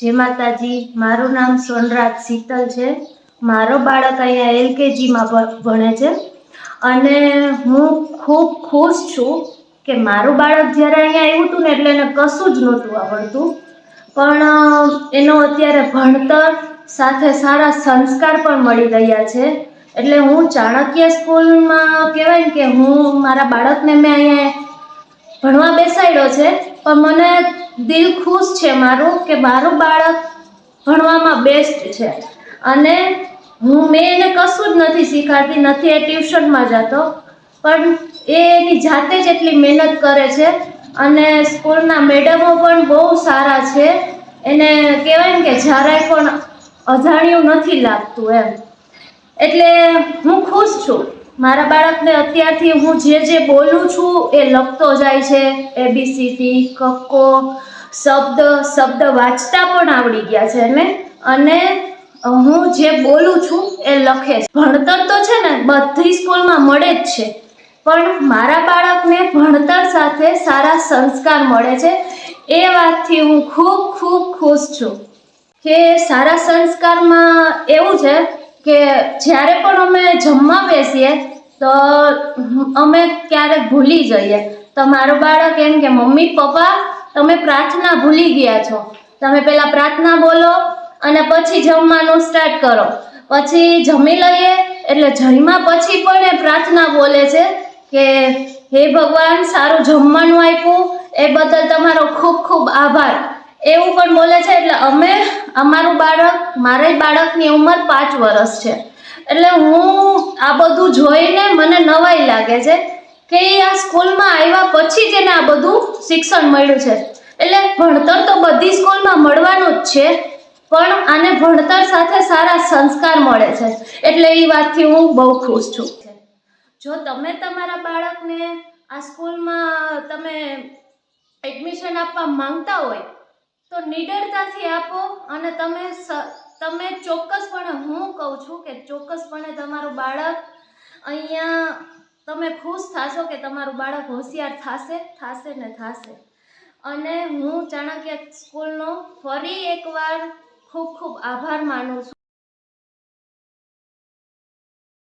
જય માતાજી, મારું નામ સોનરાજ શીતલ છે. મારો બાળક અહીંયા એલકેજીમાં ભણે છે. અને હું ખૂબ ખુશ છું કે મારું બાળક જ્યારે અહીંયા આવ્યું હતું ને એટલે એને કશું જ નહોતું આવડતું. પણ એનો અત્યારે ભણતર સાથે સારા સંસ્કાર પણ મળી રહ્યા છે. એટલે હું ચાણક્ય સ્કૂલમાં કહેવાય ને કે હું મારા બાળકને મેં અહીંયા ભણવા બેસાડ્યો છે. પણ મને દિલ ખુશ છે મારું કે મારું બાળક ભણવામાં બેસ્ટ છે. અને હું મેં એને કશું જ નથી શીખવાડતી નથી એ ટ્યુશનમાં જતો, પણ એ એની જાતે જ એટલી મહેનત કરે છે અને સ્કૂલના મેડમો પણ બહુ સારા છે. એને કહેવાય ને કે જરાય પણ અજાણ્યું નથી લાગતું એમ. એટલે હું ખુશ છું. મારા બાળકને અત્યારથી હું જે જે બોલું છું એ લખતો જાય છે. એબીસીડી કક્કો શબ્દ શબ્દ વાંચતા પણ આવડી ગયા છે એને અને હું જે બોલું છું એ લખે છે. ભણતર તો છે ને બધી સ્કૂલમાં મળે જ છે. પણ મારા બાળકને ભણતર સાથે સારા સંસ્કાર મળે છે. એ વાતથી હું ખૂબ ખૂબ ખુશ છું. કે સારા સંસ્કારમાં એવું છે કે જ્યારે પણ અમે જમવા બેસીએ તો અમે ક્યારેક ભૂલી જઈએ. તો મારું બાળક એમ કે, મમ્મી, પપ્પા, તમે પ્રાર્થના ભૂલી ગયા છો. તમે પહેલાં પ્રાર્થના બોલો અને પછી જમવાનું સ્ટાર્ટ કરો. પછી જમી લઈએ એટલે જમ્યા પછી પણ એ પ્રાર્થના બોલે છે કે, હે ભગવાન, સારું જમવાનું આપ્યું. એ બદલ તમારો ખૂબ ખૂબ આભાર. એવું પણ બોલે છે એટલે અમે, અમારું બાળક મારા બાળકની ઉંમર પાંચ વર્ષ છે. એટલે હું આ બધું જોઈને લાગે છે કે આ સ્કૂલમાં આવ્યા પછી જ આ બધું શિક્ષણ મળ્યું છે. એટલે ભણતર તો બધી સ્કૂલમાં મળવાનું જ છે, પણ આને ભણતર સાથે સારા સંસ્કાર મળે છે. એટલે એ વાતથી હું બહુ ખુશ છું. જો તમે તમારા બાળકને આ સ્કૂલમાં તમે એડમિશન આપવા માંગતા હોય, તો નિડરતાથી આપો અને તમે તમે ચોક્કસપણે હું કહું છું કે ચોક્કસપણે તમારું બાળક અહીંયા તમે ખુશ થશો કે તમારું બાળક હોશિયાર થશે? થશે ને થશે. અને હું ચાણક્ય સ્કૂલનો ફરી એકવાર ખૂબ ખૂબ આભાર માનું છું.